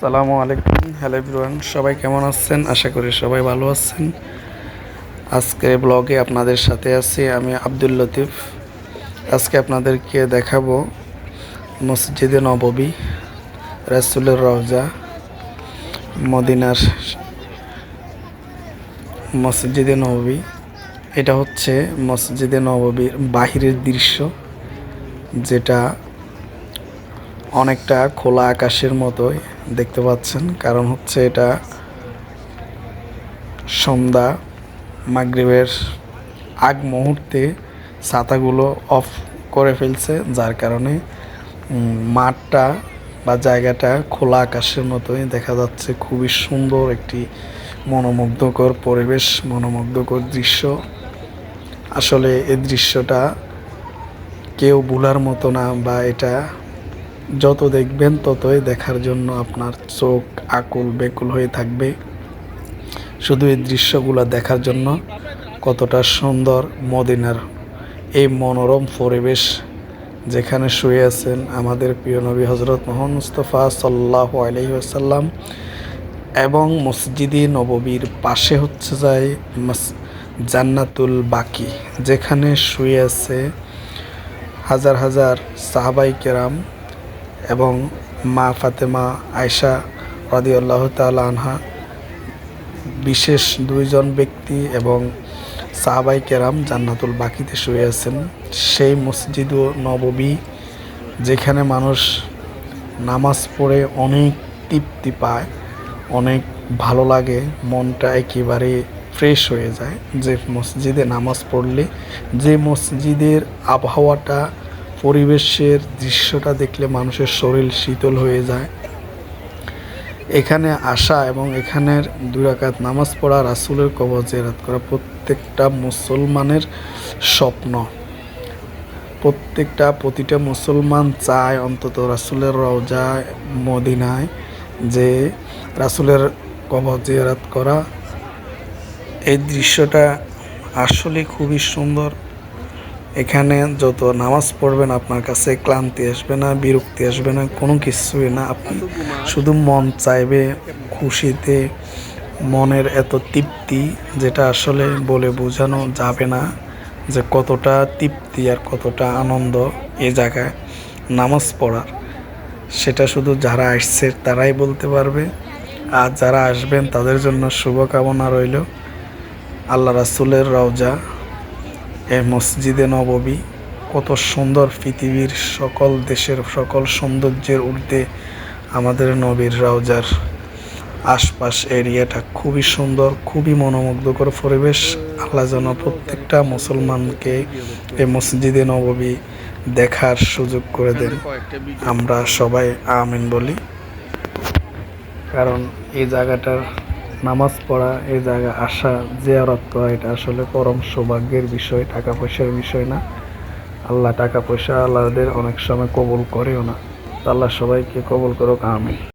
সালামু আলাইকুম। Hello everyone, সবাই কেমন আছেন? আশা করি সবাই ভালো আছেন। আজকের ব্লগে আপনাদের সাথে আছি আমি আব্দুল লতিফ। আজকে আপনাদেরকে দেখাবো মসজিদে নববী, রাসুলের রওজা, মদিনার মসজিদে নববী। এটা হচ্ছে মসজিদে নববীর বাহিরের দৃশ্য, যেটা অনেকটা খোলা আকাশের মতোই। দেখতে পাচ্ছেন। কারণ হচ্ছে এটা সন্ধ্যা, মাগরিবের আগ মুহূর্তে ছাতাগুলো অফ করে ফেলছে, যার কারণে মাঠটা বা জায়গাটা খোলা আকাশের মতোই দেখা যাচ্ছে। খুবই সুন্দর একটি মনোমুগ্ধকর পরিবেশ, মনোমুগ্ধকর দৃশ্য। আসলে এই দৃশ্যটা কেউ ভুলার মতো না বা এটা যত দেখবেন ততই দেখার জন্য আপনার চোখ আকুল বেকুল হয়ে থাকবে। শুধু এই দৃশ্যগুলো দেখার জন্য কতটা সুন্দর মদিনার এই মনোরম পরিবেশ যেখানে শুয়ে আছেন আমাদের প্রিয় নবী হজরত মোহন মুস্তফা সাল্লাহ আলহিহাসাল্লাম এবং মসজিদে নববীর পাশে হচ্ছে যায় জান্নাতুল বাকি, যেখানে শুয়ে আছে হাজার হাজার সাহাবাই কেরাম এবং মা ফাতেমা আয়সা রাদিয়াল্লাহ তাআলা আনহা, বিশেষ দুইজন ব্যক্তি এবং সাহাবাই কেরাম জান্নাতুল বাকিতে শুয়ে আছেন। সেই মসজিদ ও নববী, যেখানে মানুষ নামাজ পড়ে অনেক তৃপ্তি পায়, অনেক ভালো লাগে, মনটা একেবারে ফ্রেশ হয়ে যায়। যে মসজিদে নামাজ পড়লে, যে মসজিদের আবহাওয়াটা পরিবেশের দৃশ্যটা দেখলে মানুষের শরীর শীতল হয়ে যায়। এখানে আসা এবং এখানের দুরাকাত নামাজ পড়া রাসুলের কবর জেরাত করা প্রত্যেকটা মুসলমানের স্বপ্ন। প্রত্যেকটা প্রতিটা মুসলমান চায় অন্তত রাসুলের রওজা মদিনায় যে রাসুলের কবর জিয়ারাত করা। এই দৃশ্যটা আসলে খুবই সুন্দর। এখানে যত নামাজ পড়বেন, আপনার কাছে ক্লান্তি আসবে না, বিরক্তি আসবে না, কোনো কিছুই না। আপনি শুধু মন চাইবে, খুশিতে, মনের এত তৃপ্তি যেটা আসলে বলে বোঝানো যাবে না, যে কতটা তৃপ্তি আর কতটা আনন্দ এ জায়গায় নামাজ পড়ার। সেটা শুধু যারা আসছে তারাই বলতে পারবে, আর যারা আসবেন তাদের জন্য শুভকামনা রইল। আল্লাহ রাসুলের রওজা এই মসজিদে নববী। কত সুন্দর পৃথিবীর সকল দেশের সকল সৌন্দর্যের ঊর্ধ্বে আমাদের নবীর রাউজার আশপাশ এরিয়াটা খুবই সুন্দর, খুবই মনোমুগ্ধকর পরিবেশ। আল্লাহ যেন প্রত্যেকটা মুসলমানকে এই মসজিদে নববী দেখার সুযোগ করে দেন। আমরা সবাই আমিন বলি। কারণ এই জায়গাটার নামাজ পড়া এই জায়গা আসা, জিয়ারত করা, এটা আসলে পরম সৌভাগ্যের বিষয়, টাকা পয়সার বিষয় না। আল্লাহ টাকা পয়সা আল্লাহদের অনেক সময় কবুল করেও না। আল্লাহ সবাইকে কবুল করুক, আমিন।